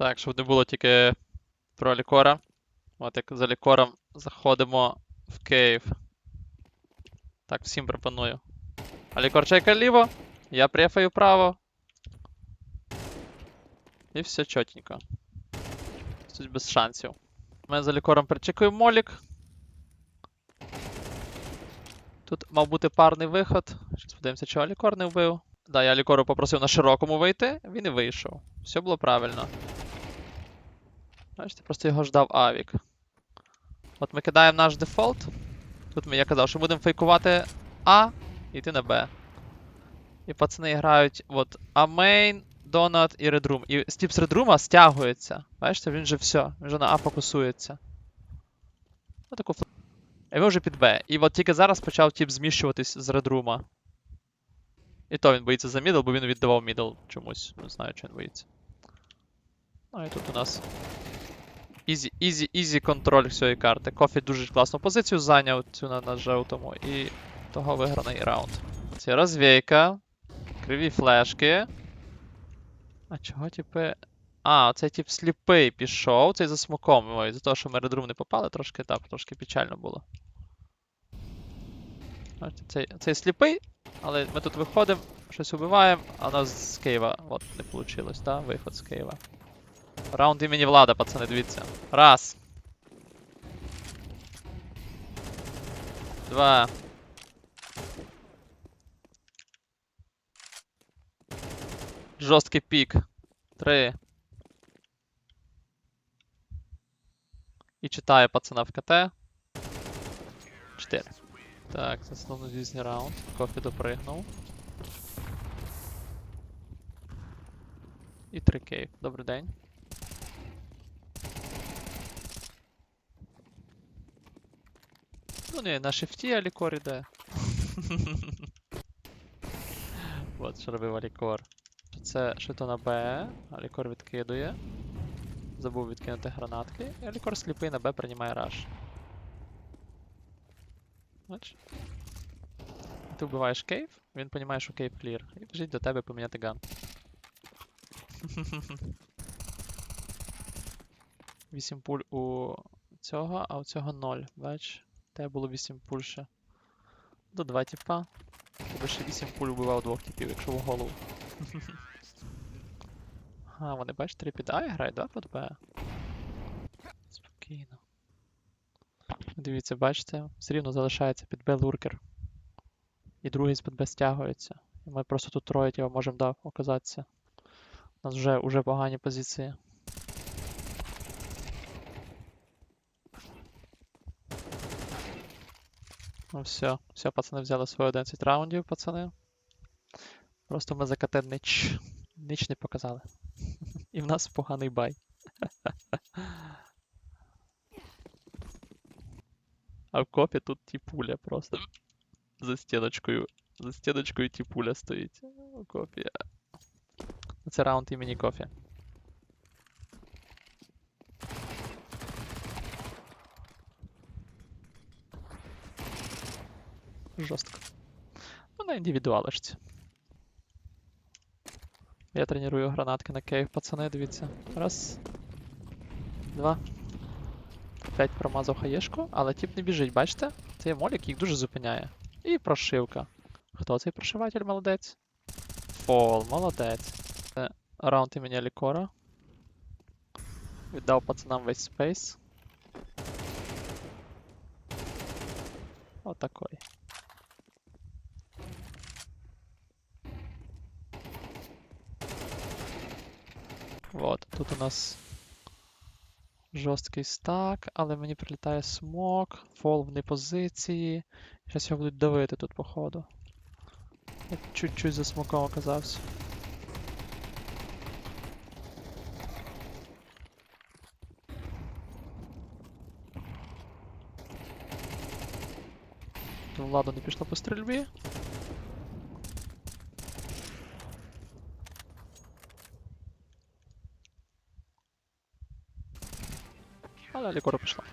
Так, щоб не було тільки про лікора. От як за лікором заходимо в кейв. Так, всім пропоную. А лікор чекає ліво, я префаю право. І все чотенько. Тут без шансів. Ми за лікором перечекуємо молік. Тут мав бути парний виход. Зараз подивимося, чого лікор не вбив. Да, я лікору попросив на широкому вийти, він і вийшов. Все було правильно. Бачите, просто його ждав Авік. От ми кидаємо наш дефолт. Тут ми, я казав, що будемо фейкувати А і йти на Б. І пацани грають от А мейн, Донат і Редрум. І стіп з Редрума стягується. Бачите, він же все, він вже на А фокусується. Отаку фл... І ми вже під Б. І от тільки зараз почав тип зміщуватись з Редрума. І то він боїться за мідл, бо він віддавав мідл чомусь. Не знаю, чи він боїться. Ну і тут у нас Ізі, ізі, ізі контроль всієї карти. Кофі дуже класну позицію зайняв цю на, на жовтому. І того виграний раунд. Це розвійка. Криві флешки. А чого типи. А, оцей тип сліпий пішов, цей за смоком. Ой, за того, що ми редрум не попали, трошки так, трошки печально було. Цей, цей сліпий, але ми тут виходимо, щось убиваємо, а нас з Києва. От не вийшло, так? Виход з Києва. Раунд імені Влада, пацани, дивіться. Раз. Два. Жорсткий пік. Три. І читає пацана в КТ. Чотири. Так, це славнозвісний раунд. Кофі допригнув. І 3 кейв. Добрий день. Не, на шифті Алікор іде. От що робив Алікор. Це шито на Б, Алікор відкидує. Забув відкинути гранатки. І Алікор сліпий на Б приймає раш. Бач? Ти вбиваєш кейв, він розуміє, що кейв клір. І біжить до тебе поміняти ган. 8 пуль у цього, а у цього 0, бач? У було 8 пуль ще. До 2 тіпа. Тебе ще 8 пуль вбивав двох типів, якщо в голову. А, вони бач, 3 під А грають, да, під Б? Спокійно. Дивіться, бачите, все рівно залишається під Б луркер. І другий з під Б стягується. І ми просто тут троє його можемо да, оказатися. У нас вже, вже погані позиції. Ну все, все, пацани взяли свої 11 раундів, пацани. Просто ми за КТ нич, нич не показали. І в нас поганий бай. А в копі тут тіпуля просто. За стіночкою. За стіночкою тіпуля стоїть. У копі. Це раунд імені кофі. Жорстко. Ну, на індивідуалочці. Я треную гранатки на кейв, пацани, дивіться. Раз. Два. П'ять промазав хаєшку, але тип не біжить, бачите? Це є молік, їх дуже зупиняє. І прошивка. Хто цей прошиватель молодець? Фол, молодець. Це раунд імені Лікора. Віддав пацанам весь спейс. Отакой. Вот, тут у нас жорсткий стак, але мені прилітає смок, фол в непозиції. Зараз його будуть давити тут, походу. Я чуть-чуть за смоком оказався. Влада не пішла по стрільбі. Але лікора пішла.